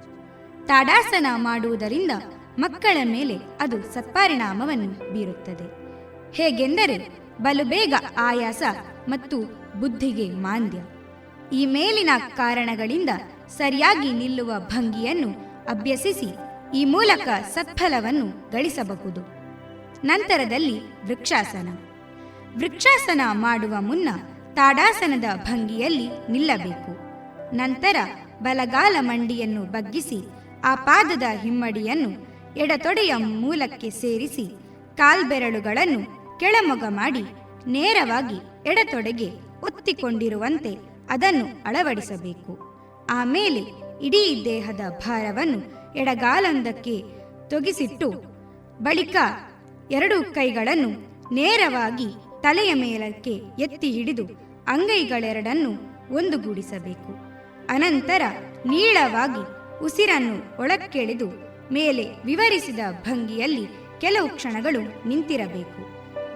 ತಾಡಾಸನ ಮಾಡುವುದರಿಂದ ಮಕ್ಕಳ ಮೇಲೆ ಅದು ಸತ್ಪರಿಣಾಮವನ್ನು ಬೀರುತ್ತದೆ. ಹೇಗೆಂದರೆ ಬಲು ಬೇಗ ಆಯಾಸ ಮತ್ತು ಬುದ್ಧಿಗೆ ಮಾಂದ್ಯ. ಈ ಮೇಲಿನ ಕಾರಣಗಳಿಂದ ಸರಿಯಾಗಿ ನಿಲ್ಲುವ ಭಂಗಿಯನ್ನು ಅಭ್ಯಸಿಸಿ ಈ ಮೂಲಕ ಸತ್ಫಲವನ್ನು ಗಳಿಸಬಹುದು. ನಂತರದಲ್ಲಿ ವೃಕ್ಷಾಸನ. ವೃಕ್ಷಾಸನ ಮಾಡುವ ಮುನ್ನ ತಾಡಾಸನದ ಭಂಗಿಯಲ್ಲಿ ನಿಲ್ಲಬೇಕು. ನಂತರ ಬಲಗಾಲ ಮಂಡಿಯನ್ನು ಬಗ್ಗಿಸಿ, ಆ ಪಾದದ ಹಿಮ್ಮಡಿಯನ್ನು ಎಡತೊಡೆಯ ಮೂಲಕ್ಕೆ ಸೇರಿಸಿ, ಕಾಲ್ಬೆರಳುಗಳನ್ನು ಕೆಳಮೊಗ ಮಾಡಿ, ನೇರವಾಗಿ ಎಡತೊಡೆಗೆ ಒತ್ತಿಕೊಂಡಿರುವಂತೆ ಅದನ್ನು ಅಳವಡಿಸಬೇಕು. ಆಮೇಲೆ ಇಡೀ ದೇಹದ ಭಾರವನ್ನು ಎಡಗಾಲೊಂದಕ್ಕೆ ತೊಗಿಸಿಟ್ಟು, ಬಳಿಕ ಎರಡು ಕೈಗಳನ್ನು ನೇರವಾಗಿ ತಲೆಯ ಮೇಲಕ್ಕೆ ಎತ್ತಿ ಹಿಡಿದು, ಅಂಗೈಗಳೆರಡನ್ನು ಒಂದುಗೂಡಿಸಬೇಕು. ಅನಂತರ ನೀಳವಾಗಿ ಉಸಿರನ್ನು ಒಳಕ್ಕೆಳೆದು ಮೇಲೆ ವಿವರಿಸಿದ ಭಂಗಿಯಲ್ಲಿ ಕೆಲವು ಕ್ಷಣಗಳು ನಿಂತಿರಬೇಕು.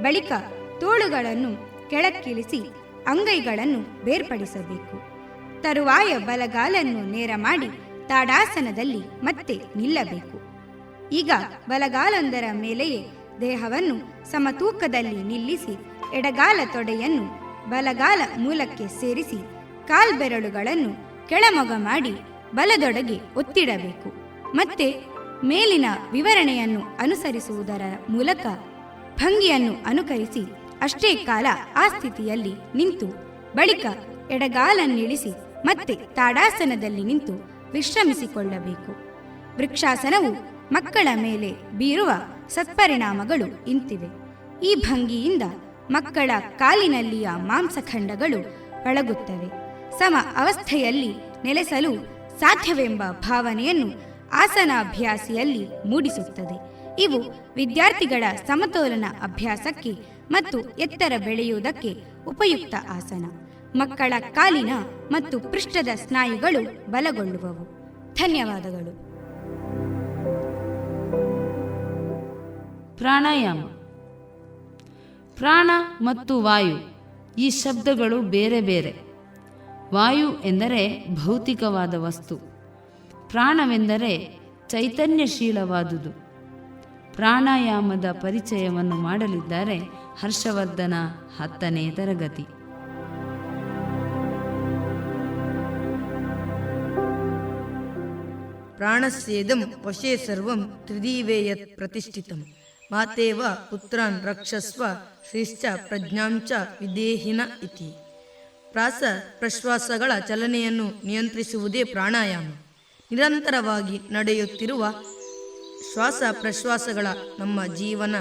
ಬಳಿಕ ತೋಳುಗಳನ್ನು ಕೆಳಕ್ಕಿಳಿಸಿ ಅಂಗೈಗಳನ್ನು ಬೇರ್ಪಡಿಸಬೇಕು. ತರುವಾಯ ಬಲಗಾಲನ್ನು ನೇರ ಮಾಡಿ ತಾಡಾಸನದಲ್ಲಿ ಮತ್ತೆ ನಿಲ್ಲಬೇಕು. ಈಗ ಬಲಗಾಲೊಂದರ ಮೇಲೆಯೇ ದೇಹವನ್ನು ಸಮತೂಕದಲ್ಲಿ ನಿಲ್ಲಿಸಿ ಎಡಗಾಲ ತೊಡೆಯನ್ನು ಬಲಗಾಲ ಮೂಲಕ್ಕೆ ಸೇರಿಸಿ ಕಾಲ್ಬೆರಳುಗಳನ್ನು ಕೆಳಮೊಗ ಮಾಡಿ ಬಲದೊಡಗೆ ಒತ್ತಿಡಬೇಕು. ಮತ್ತೆ ಮೇಲಿನ ವಿವರಣೆಯನ್ನು ಅನುಸರಿಸುವುದರ ಮೂಲಕ ಭಂಗಿಯನ್ನು ಅನುಕರಿಸಿ ಅಷ್ಟೇ ಕಾಲ ಆ ಸ್ಥಿತಿಯಲ್ಲಿ ನಿಂತು ಬಳಿಕ ಎಡಗಾಲನ್ನಿಳಿಸಿ ಮತ್ತೆ ತಾಡಾಸನದಲ್ಲಿ ನಿಂತು ವಿಶ್ರಮಿಸಿಕೊಳ್ಳಬೇಕು. ವೃಕ್ಷಾಸನವು ಮಕ್ಕಳ ಮೇಲೆ ಬೀರುವ ಸತ್ಪರಿಣಾಮಗಳು ಇಂತಿವೆ. ಈ ಭಂಗಿಯಿಂದ ಮಕ್ಕಳ ಕಾಲಿನಲ್ಲಿಯ ಮಾಂಸಖಂಡಗಳು ಪಳಗುತ್ತವೆ ಸಮ ಅವಸ್ಥೆಯಲ್ಲಿ ನೆಲೆಸಲು ಸಾಧ್ಯವೆಂಬ ಭಾವನೆಯನ್ನು ಆಸನಾಭ್ಯಾಸಿಯಲ್ಲಿ ಮೂಡಿಸುತ್ತದೆ. ಇವು ವಿದ್ಯಾರ್ಥಿಗಳ ಸಮತೋಲನ ಅಭ್ಯಾಸಕ್ಕೆ ಮತ್ತು ಎತ್ತರ ಬೆಳೆಯುವುದಕ್ಕೆ ಉಪಯುಕ್ತ ಆಸನ. ಮಕ್ಕಳ ಕಾಲಿನ ಮತ್ತು ಪೃಷ್ಠದ ಸ್ನಾಯುಗಳು ಬಲಗೊಳ್ಳುವವು. ಧನ್ಯವಾದಗಳು. ಪ್ರಾಣಾಯಾಮ. ಪ್ರಾಣ ಮತ್ತು ವಾಯು ಈ ಶಬ್ದಗಳು ಬೇರೆ ಬೇರೆ. ವಾಯು ಎಂದರೆ ಭೌತಿಕವಾದ ವಸ್ತು. ಪ್ರಾಣವೆಂದರೆ ಚೈತನ್ಯಶೀಲವಾದುದು. ಪ್ರಾಣಾಯಾಮದ ಪರಿಚಯವನ್ನು ಮಾಡಲಿದ್ದಾರೆ ಹರ್ಷವರ್ಧನ ಹತ್ತನೇ ತರಗತಿ. ಪ್ರಾಣಸ್ಯೇದಂ ವಶೇ ಸರ್ವಂ ತ್ರಿದೀವೇ ಯತ್ ಪ್ರತಿಷ್ಠಿತಂ. ಮಾತೇವ ಪುತ್ರಾನ್ ರಕ್ಷಸ್ವ ಶ್ರೀಶ್ಚ ಪ್ರಜ್ಞಾಂಚ ವಿದೇಹಿನ ಇತಿ. ಪ್ರಾಸ ಪ್ರಶ್ವಾಸಗಳ ಚಲನೆಯನ್ನು ನಿಯಂತ್ರಿಸುವುದೇ ಪ್ರಾಣಾಯಾಮ. ನಿರಂತರವಾಗಿ ನಡೆಯುತ್ತಿರುವ ಶ್ವಾಸ ಪ್ರಶ್ವಾಸಗಳ ನಮ್ಮ ಜೀವನ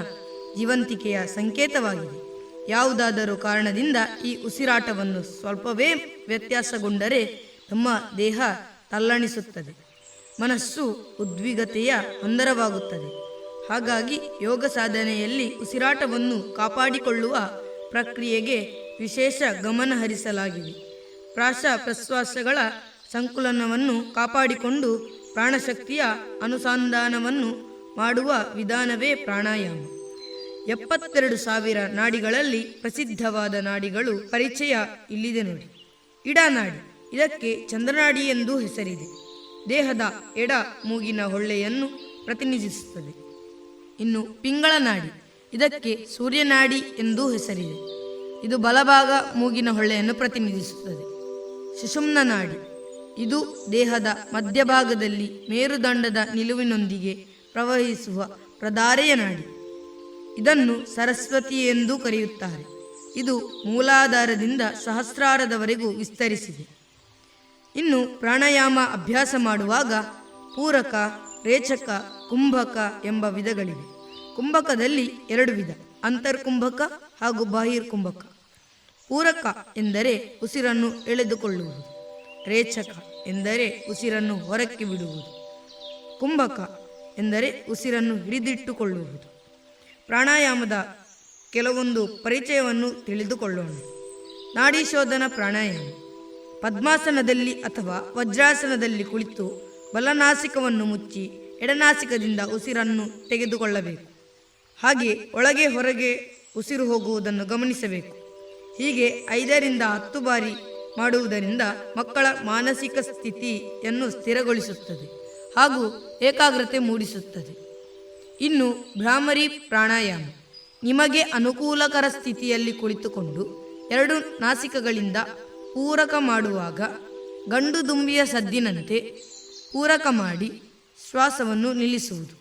ಜೀವಂತಿಕೆಯ ಸಂಕೇತವಾಗಿದೆ. ಯಾವುದಾದರೂ ಕಾರಣದಿಂದ ಈ ಉಸಿರಾಟವನ್ನು ಸ್ವಲ್ಪವೇ ವ್ಯತ್ಯಾಸಗೊಂಡರೆ ನಮ್ಮ ದೇಹ ತಲ್ಲಣಿಸುತ್ತದೆ. ಮನಸ್ಸು ಉದ್ವಿಗತೆಯ ಒಂದರವಾಗುತ್ತದೆ. ಹಾಗಾಗಿ ಯೋಗ ಸಾಧನೆಯಲ್ಲಿ ಉಸಿರಾಟವನ್ನು ಕಾಪಾಡಿಕೊಳ್ಳುವ ಪ್ರಕ್ರಿಯೆಗೆ ವಿಶೇಷ ಗಮನ ಹರಿಸಲಾಗಿದೆ ಪ್ರಾಶ ಪ್ರಶ್ವಾಸಗಳ ಸಂಕುಲನವನ್ನು ಕಾಪಾಡಿಕೊಂಡು ಪ್ರಾಣಶಕ್ತಿಯ ಅನುಸಂಧಾನವನ್ನು ಮಾಡುವ ವಿಧಾನವೇ ಪ್ರಾಣಾಯಾಮ. ಎಪ್ಪತ್ತೆರಡು ಸಾವಿರ ನಾಡಿಗಳಲ್ಲಿ ಪ್ರಸಿದ್ಧವಾದ ನಾಡಿಗಳು ಪರಿಚಯ ಇಲ್ಲಿದೆ ನೋಡಿ. ಇಡನಾಡಿ ಇದಕ್ಕೆ ಚಂದ್ರನಾಡಿ ಎಂದು ಹೆಸರಿದೆ. ದೇಹದ ಎಡ ಮೂಗಿನ ಹೊಳ್ಳೆಯನ್ನು ಪ್ರತಿನಿಧಿಸುತ್ತದೆ. ಇನ್ನು ಪಿಂಗಳ ನಾಡಿ, ಇದಕ್ಕೆ ಸೂರ್ಯನಾಡಿ ಎಂದೂ ಹೆಸರಿದೆ. ಇದು ಬಲಭಾಗ ಮೂಗಿನ ಹೊಳ್ಳೆಯನ್ನು ಪ್ರತಿನಿಧಿಸುತ್ತದೆ. ಸುಷುಮ್ನ ನಾಡಿ. ಇದು ದೇಹದ ಮಧ್ಯಭಾಗದಲ್ಲಿ ಮೇರುದಂಡದ ನಿಲುವಿನೊಂದಿಗೆ ಪ್ರವಹಿಸುವ ಪ್ರಧಾರೆಯ ನಾಡಿ. ಇದನ್ನು ಸರಸ್ವತಿ ಎಂದೂ ಕರೆಯುತ್ತಾರೆ. ಇದು ಮೂಲಾಧಾರದಿಂದ ಸಹಸ್ರಾರದವರೆಗೂ ವಿಸ್ತರಿಸಿದೆ. ಇನ್ನು ಪ್ರಾಣಾಯಾಮ ಅಭ್ಯಾಸ ಮಾಡುವಾಗ ಪೂರಕ, ರೇಚಕ, ಕುಂಭಕ ಎಂಬ ವಿಧಗಳಿವೆ. ಕುಂಭಕದಲ್ಲಿ ಎರಡು ವಿಧ, ಅಂತರ್ಕುಂಭಕ ಹಾಗೂ ಬಾಹಿರ್ಕುಂಭಕ ಪೂರಕ ಎಂದರೆ ಉಸಿರನ್ನು ಎಳೆದುಕೊಳ್ಳುವುದು. ರೇಚಕ ಎಂದರೆ ಉಸಿರನ್ನು ಹೊರಕ್ಕೆ ಬಿಡುವುದು. ಕುಂಭಕ ಎಂದರೆ ಉಸಿರನ್ನು ಹಿಡಿದಿಟ್ಟುಕೊಳ್ಳುವುದು. ಪ್ರಾಣಾಯಾಮದ ಕೆಲವೊಂದು ಪರಿಚಯವನ್ನು ತಿಳಿದುಕೊಳ್ಳೋಣ. ನಾಡೀಶೋಧನ ಪ್ರಾಣಾಯಾಮ. ಪದ್ಮಾಸನದಲ್ಲಿ ಅಥವಾ ವಜ್ರಾಸನದಲ್ಲಿ ಕುಳಿತು ಬಲನಾಸಿಕವನ್ನು ಮುಚ್ಚಿ ಎಡನಾಸಿಕದಿಂದ ಉಸಿರನ್ನು ತೆಗೆದುಕೊಳ್ಳಬೇಕು. ಹಾಗೆ ಒಳಗೆ ಹೊರಗೆ ಉಸಿರು ಹೋಗುವುದನ್ನು ಗಮನಿಸಬೇಕು. ಹೀಗೆ ಐದರಿಂದ ಹತ್ತು ಬಾರಿ ಮಾಡುವುದರಿಂದ ಮಕ್ಕಳ ಮಾನಸಿಕ ಸ್ಥಿತಿಯನ್ನು ಸ್ಥಿರಗೊಳಿಸುತ್ತದೆ ಹಾಗೂ ಏಕಾಗ್ರತೆ ಮೂಡಿಸುತ್ತದೆ. ಇನ್ನು ಭ್ರಾಮರಿ ಪ್ರಾಣಾಯಾಮ ನಿಮಗೆ ಅನುಕೂಲಕರ ಸ್ಥಿತಿಯಲ್ಲಿ ಕುಳಿತುಕೊಂಡು ಎರಡು ನಾಸಿಕಗಳಿಂದ ಪೂರಕ ಮಾಡುವಾಗ ಗಂಡು ದುಂಬಿಯ ಸದ್ದಿನಂತೆ ಪೂರಕ ಮಾಡಿ ಶ್ವಾಸವನ್ನು ನಿಲ್ಲಿಸುವುದು.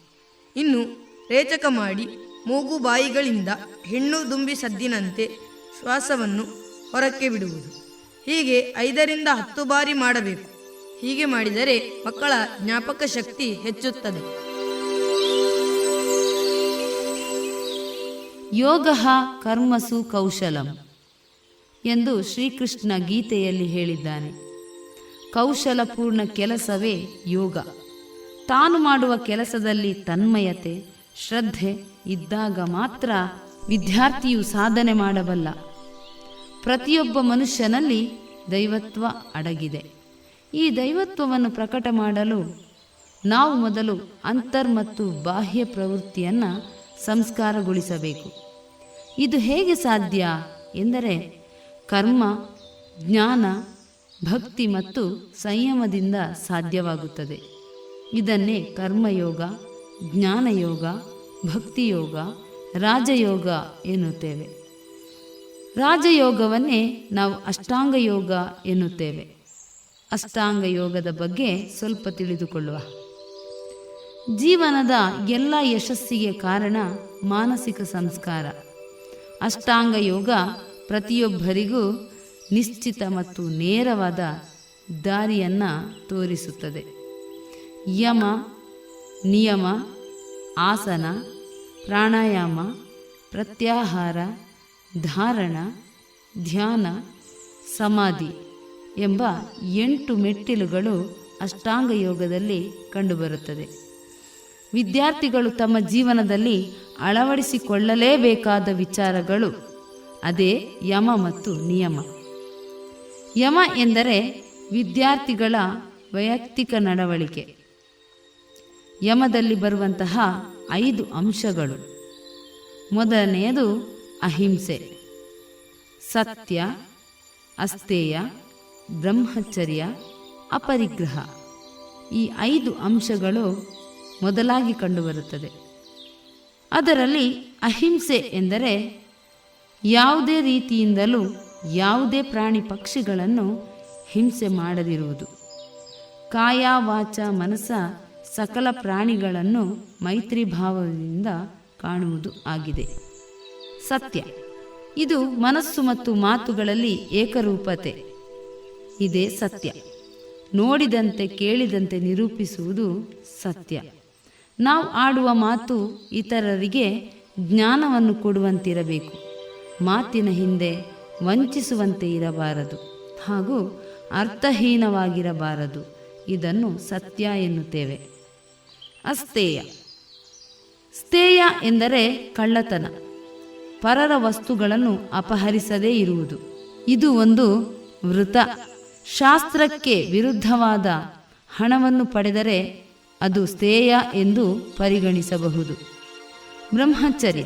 ಇನ್ನು ರೇಚಕ ಮಾಡಿ ಮೂಗು ಬಾಯಿಗಳಿಂದ ಹೆಣ್ಣು ದುಂಬಿ ಸದ್ದಿನಂತೆ ಶ್ವಾಸವನ್ನು ಹೊರಕ್ಕೆ ಬಿಡುವುದು. ಹೀಗೆ ಐದರಿಂದ ಹತ್ತು ಬಾರಿ ಮಾಡಬೇಕು. ಹೀಗೆ ಮಾಡಿದರೆ ಮಕ್ಕಳ ಜ್ಞಾಪಕ ಶಕ್ತಿ ಹೆಚ್ಚುತ್ತದೆ. ಯೋಗ ಕರ್ಮಸು ಕೌಶಲಂ ಎಂದು ಶ್ರೀಕೃಷ್ಣ ಗೀತೆಯಲ್ಲಿ ಹೇಳಿದ್ದಾನೆ. ಕೌಶಲಪೂರ್ಣ ಕೆಲಸವೇ ಯೋಗ. ತಾನು ಮಾಡುವ ಕೆಲಸದಲ್ಲಿ ತನ್ಮಯತೆ, ಶ್ರದ್ಧೆ ಇದ್ದಾಗ ಮಾತ್ರ ವಿದ್ಯಾರ್ಥಿಯು ಸಾಧನೆ ಮಾಡಬಲ್ಲ. ಪ್ರತಿಯೊಬ್ಬ ಮನುಷ್ಯನಲ್ಲಿ ದೈವತ್ವ ಅಡಗಿದೆ. ಈ ದೈವತ್ವವನ್ನು ಪ್ರಕಟ ಮಾಡಲು ನಾವು ಮೊದಲು ಅಂತರ್ ಮತ್ತು ಬಾಹ್ಯ ಪ್ರವೃತ್ತಿಯನ್ನು ಸಂಸ್ಕಾರಗೊಳಿಸಬೇಕು. ಇದು ಹೇಗೆ ಸಾಧ್ಯ ಎಂದರೆ ಕರ್ಮ, ಜ್ಞಾನ, ಭಕ್ತಿ ಮತ್ತು ಸಂಯಮದಿಂದ ಸಾಧ್ಯವಾಗುತ್ತದೆ. ಇದನ್ನೇ ಕರ್ಮಯೋಗ, ಜ್ಞಾನಯೋಗ, ಭಕ್ತಿಯೋಗ, ರಾಜಯೋಗ ಎನ್ನುತ್ತೇವೆ. ರಾಜಯೋಗವನ್ನೇ ನಾವು ಅಷ್ಟಾಂಗ ಯೋಗ ಎನ್ನುತ್ತೇವೆ. ಅಷ್ಟಾಂಗ ಯೋಗದ ಬಗ್ಗೆ ಸ್ವಲ್ಪ ತಿಳಿದುಕೊಳ್ಳುವ. ಜೀವನದ ಎಲ್ಲ ಯಶಸ್ಸಿಗೆ ಕಾರಣ ಮಾನಸಿಕ ಸಂಸ್ಕಾರ. ಅಷ್ಟಾಂಗ ಯೋಗ ಪ್ರತಿಯೊಬ್ಬರಿಗೂ ನಿಶ್ಚಿತ ಮತ್ತು ನೇರವಾದ ದಾರಿಯನ್ನು ತೋರಿಸುತ್ತದೆ. ಯಮ, ನಿಯಮ, ಆಸನ, ಪ್ರಾಣಾಯಾಮ, ಪ್ರತ್ಯಾಹಾರ ಧಾರಣ, ಧ್ಯಾನ, ಸಮಾಧಿ ಎಂಬ ಎಂಟು ಮೆಟ್ಟಿಲುಗಳು ಅಷ್ಟಾಂಗ ಯೋಗದಲ್ಲಿ ಕಂಡುಬರುತ್ತದೆ. ವಿದ್ಯಾರ್ಥಿಗಳು ತಮ್ಮ ಜೀವನದಲ್ಲಿ ಅಳವಡಿಸಿಕೊಳ್ಳಲೇಬೇಕಾದ ವಿಚಾರಗಳು ಅದೇ ಯಮ ಮತ್ತು ನಿಯಮ. ಯಮ ಎಂದರೆ ವಿದ್ಯಾರ್ಥಿಗಳ ವೈಯಕ್ತಿಕ ನಡವಳಿಕೆ. ಯಮದಲ್ಲಿ ಬರುವಂತಹ ಐದು ಅಂಶಗಳು. ಮೊದಲನೆಯದು ಅಹಿಂಸೆ. ಸತ್ಯ ಅಸ್ತೇಯ ಬ್ರಹ್ಮಚರ್ಯ, ಅಪರಿಗ್ರಹ. ಈ ಐದು ಅಂಶಗಳು ಮೊದಲಾಗಿ ಕಂಡುಬರುತ್ತದೆ. ಅದರಲ್ಲಿ ಅಹಿಂಸೆ ಎಂದರೆ ಯಾವುದೇ ರೀತಿಯಿಂದಲೂ ಯಾವುದೇ ಪ್ರಾಣಿ ಪಕ್ಷಿಗಳನ್ನು ಹಿಂಸೆ ಮಾಡದಿರುವುದು. ಕಾಯ ವಾಚ ಮನಸ ಸಕಲ ಪ್ರಾಣಿಗಳನ್ನು ಮೈತ್ರಿ ಭಾವದಿಂದ ಕಾಣುವುದು ಆಗಿದೆ. ಸತ್ಯ. ಇದು ಮನಸ್ಸು ಮತ್ತು ಮಾತುಗಳಲ್ಲಿ ಏಕರೂಪತೆ. ಇದೇ ಸತ್ಯ. ನೋಡಿದಂತೆ ಕೇಳಿದಂತೆ ನಿರೂಪಿಸುವುದು ಸತ್ಯ. ನಾವು ಆಡುವ ಮಾತು ಇತರರಿಗೆ ಜ್ಞಾನವನ್ನು ಕೊಡುವಂತಿರಬೇಕು. ಮಾತಿನ ಹಿಂದೆ ವಂಚಿಸುವಂತೆ ಇರಬಾರದು. ಹಾಗೂ ಅರ್ಥಹೀನವಾಗಿರಬಾರದು. ಇದನ್ನು ಸತ್ಯ ಎನ್ನುತ್ತೇವೆ. ಅಸ್ತೇಯ ಸ್ಥೇಯ ಎಂದರೆ ಕಳ್ಳತನ. ಪರರ ವಸ್ತುಗಳನ್ನು ಅಪಹರಿಸದೇ ಇರುವುದು. ಇದು ಒಂದು ವೃತ. ಶಾಸ್ತ್ರಕ್ಕೆ ವಿರುದ್ಧವಾದ ಹಣವನ್ನು ಪಡೆದರೆ ಅದು ಸ್ಥೇಯ ಎಂದು ಪರಿಗಣಿಸಬಹುದು. ಬ್ರಹ್ಮಚರ್ಯ.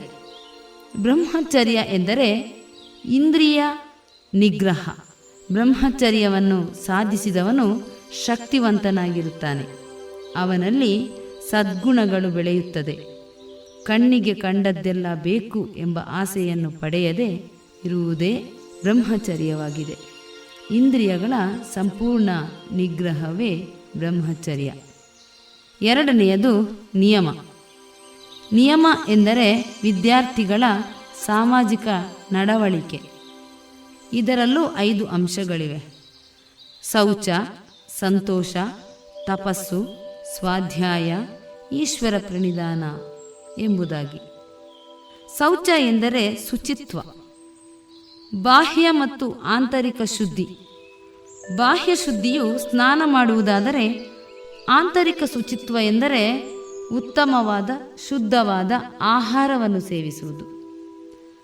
ಬ್ರಹ್ಮಚರ್ಯ ಎಂದರೆ ಇಂದ್ರಿಯ ನಿಗ್ರಹ. ಬ್ರಹ್ಮಚರ್ಯವನ್ನು ಸಾಧಿಸಿದವನು ಶಕ್ತಿವಂತನಾಗಿರುತ್ತಾನೆ. ಅವನಲ್ಲಿ ಸದ್ಗುಣಗಳು ಬೆಳೆಯುತ್ತದೆ. ಕಣ್ಣಿಗೆ ಕಂಡದ್ದೆಲ್ಲ ಬೇಕು ಎಂಬ ಆಸೆಯನ್ನು ಪಡೆಯದೆ ಇರುವುದೇ ಬ್ರಹ್ಮಚರ್ಯವಾಗಿದೆ. ಇಂದ್ರಿಯಗಳ ಸಂಪೂರ್ಣ ನಿಗ್ರಹವೇ ಬ್ರಹ್ಮಚರ್ಯ. ಎರಡನೆಯದು ನಿಯಮ. ನಿಯಮ ಎಂದರೆ ವಿದ್ಯಾರ್ಥಿಗಳ ಸಾಮಾಜಿಕ ನಡವಳಿಕೆ. ಇದರಲ್ಲೂ ಐದು ಅಂಶಗಳಿವೆ. ಶೌಚ, ಸಂತೋಷ, ತಪಸ್ಸು, ಸ್ವಾಧ್ಯಾಯ, ಈಶ್ವರ ಪ್ರಣಿಧಾನ ಎಂಬುದಾಗಿ. ಶೌಚ ಎಂದರೆ ಶುಚಿತ್ವ. ಬಾಹ್ಯ ಮತ್ತು ಆಂತರಿಕ ಶುದ್ಧಿ. ಬಾಹ್ಯ ಶುದ್ಧಿಯು ಸ್ನಾನ ಮಾಡುವುದಾದರೆ ಆಂತರಿಕ ಶುಚಿತ್ವ ಎಂದರೆ ಉತ್ತಮವಾದ, ಶುದ್ಧವಾದ ಆಹಾರವನ್ನು ಸೇವಿಸುವುದು.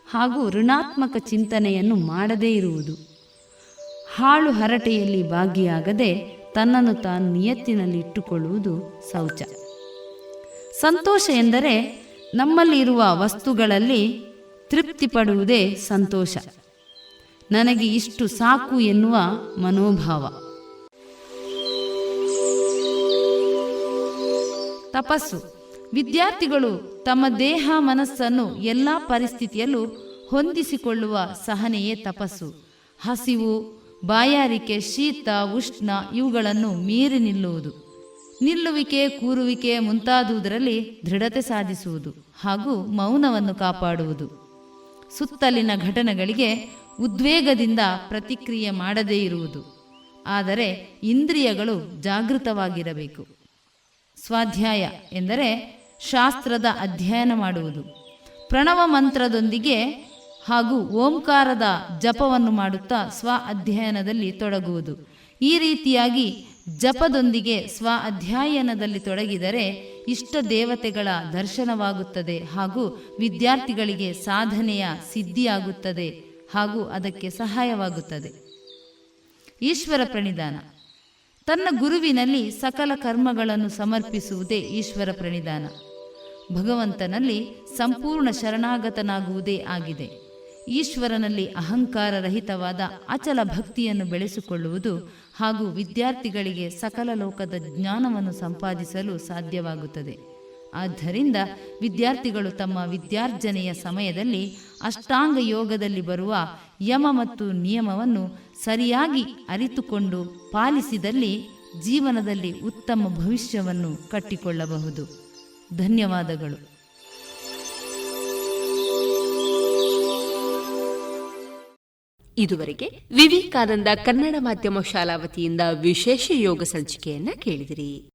ಹಾಗೂ ಋಣಾತ್ಮಕ ಚಿಂತನೆಯನ್ನು ಮಾಡದೇ ಇರುವುದು. ಹಾಳು ಹರಟೆಯಲ್ಲಿ ಭಾಗಿಯಾಗದೆ ತನ್ನನ್ನು ತಾನು ನಿಯತ್ತಿನಲ್ಲಿ ಇಟ್ಟುಕೊಳ್ಳುವುದು ಶೌಚ. ಸಂತೋಷ ಎಂದರೆ ನಮ್ಮಲ್ಲಿರುವ ವಸ್ತುಗಳಲ್ಲಿ ತೃಪ್ತಿ ಪಡುವುದೇ ಸಂತೋಷ. ನನಗೆ ಇಷ್ಟು ಸಾಕು ಎನ್ನುವ ಮನೋಭಾವ. ತಪಸ್ಸು. ವಿದ್ಯಾರ್ಥಿಗಳು ತಮ್ಮ ದೇಹ ಮನಸ್ಸನ್ನು ಎಲ್ಲ ಪರಿಸ್ಥಿತಿಯಲ್ಲೂ ಹೊಂದಿಸಿಕೊಳ್ಳುವ ಸಹನೆಯೇ ತಪಸ್ಸು. ಹಸಿವು, ಬಾಯಾರಿಕೆ, ಶೀತ, ಉಷ್ಣ ಇವುಗಳನ್ನು ಮೀರಿ ನಿಲ್ಲುವುದು. ನಿಲ್ಲುವಿಕೆ, ಕೂರುವಿಕೆ ಮುಂತಾದುದರಲ್ಲಿ ದೃಢತೆ ಸಾಧಿಸುವುದು ಹಾಗೂ ಮೌನವನ್ನು ಕಾಪಾಡುವುದು. ಸುತ್ತಲಿನ ಘಟನೆಗಳಿಗೆ ಉದ್ವೇಗದಿಂದ ಪ್ರತಿಕ್ರಿಯೆ ಮಾಡದೇ ಇರುವುದು. ಆದರೆ ಇಂದ್ರಿಯಗಳು ಜಾಗೃತವಾಗಿರಬೇಕು. ಸ್ವಾಧ್ಯಾಯ ಎಂದರೆ ಶಾಸ್ತ್ರದ ಅಧ್ಯಯನ ಮಾಡುವುದು. ಪ್ರಣವ ಮಂತ್ರದೊಂದಿಗೆ ಹಾಗೂ ಓಂಕಾರದ ಜಪವನ್ನು ಮಾಡುತ್ತಾ ಸ್ವ ಅಧ್ಯಯನದಲ್ಲಿ ತೊಡಗುವುದು. ಈ ರೀತಿಯಾಗಿ ಜಪದೊಂದಿಗೆ ಸ್ವ ಅಧ್ಯಯನದಲ್ಲಿ ತೊಡಗಿದರೆ ಇಷ್ಟ ದೇವತೆಗಳ ದರ್ಶನವಾಗುತ್ತದೆ ಹಾಗೂ ವಿದ್ಯಾರ್ಥಿಗಳಿಗೆ ಸಾಧನೆಯ ಸಿದ್ಧಿಯಾಗುತ್ತದೆ ಹಾಗೂ ಅದಕ್ಕೆ ಸಹಾಯವಾಗುತ್ತದೆ. ಈಶ್ವರ ಪ್ರಣಿಧಾನ ತನ್ನ ಗುರುವಿನಲ್ಲಿ ಸಕಲ ಕರ್ಮಗಳನ್ನು ಸಮರ್ಪಿಸುವುದೇ ಈಶ್ವರ ಪ್ರಣಿಧಾನ ಭಗವಂತನಲ್ಲಿ ಸಂಪೂರ್ಣ ಶರಣಾಗತನಾಗುವುದೇ ಆಗಿದೆ. ಈಶ್ವರನಲ್ಲಿ ಅಹಂಕಾರ ರಹಿತವಾದ ಅಚಲ ಭಕ್ತಿಯನ್ನು ಬೆಳೆಸಿಕೊಳ್ಳುವುದು ಹಾಗೂ ವಿದ್ಯಾರ್ಥಿಗಳಿಗೆ ಸಕಲ ಲೋಕದ ಜ್ಞಾನವನ್ನು ಸಂಪಾದಿಸಲು ಸಾಧ್ಯವಾಗುತ್ತದೆ. ಆದ್ದರಿಂದ ವಿದ್ಯಾರ್ಥಿಗಳು ತಮ್ಮ ವಿದ್ಯಾರ್ಜನೆಯ ಸಮಯದಲ್ಲಿ ಅಷ್ಟಾಂಗ ಯೋಗದಲ್ಲಿ ಬರುವ ಯಮ ಮತ್ತು ನಿಯಮವನ್ನು ಸರಿಯಾಗಿ ಅರಿತುಕೊಂಡು ಪಾಲಿಸಿದಲ್ಲಿ ಜೀವನದಲ್ಲಿ ಉತ್ತಮ ಭವಿಷ್ಯವನ್ನು ಕಟ್ಟಿಕೊಳ್ಳಬಹುದು. ಧನ್ಯವಾದಗಳು. ಇದುವರೆಗೆ ವಿವೇಕಾನಂದ ಕನ್ನಡ ಮಾಧ್ಯಮ ಶಾಲಾ ವತಿಯಿಂದ ವಿಶೇಷ ಯೋಗ ಸಂಚಿಕೆಯನ್ನ ಕೇಳಿದಿರಿ.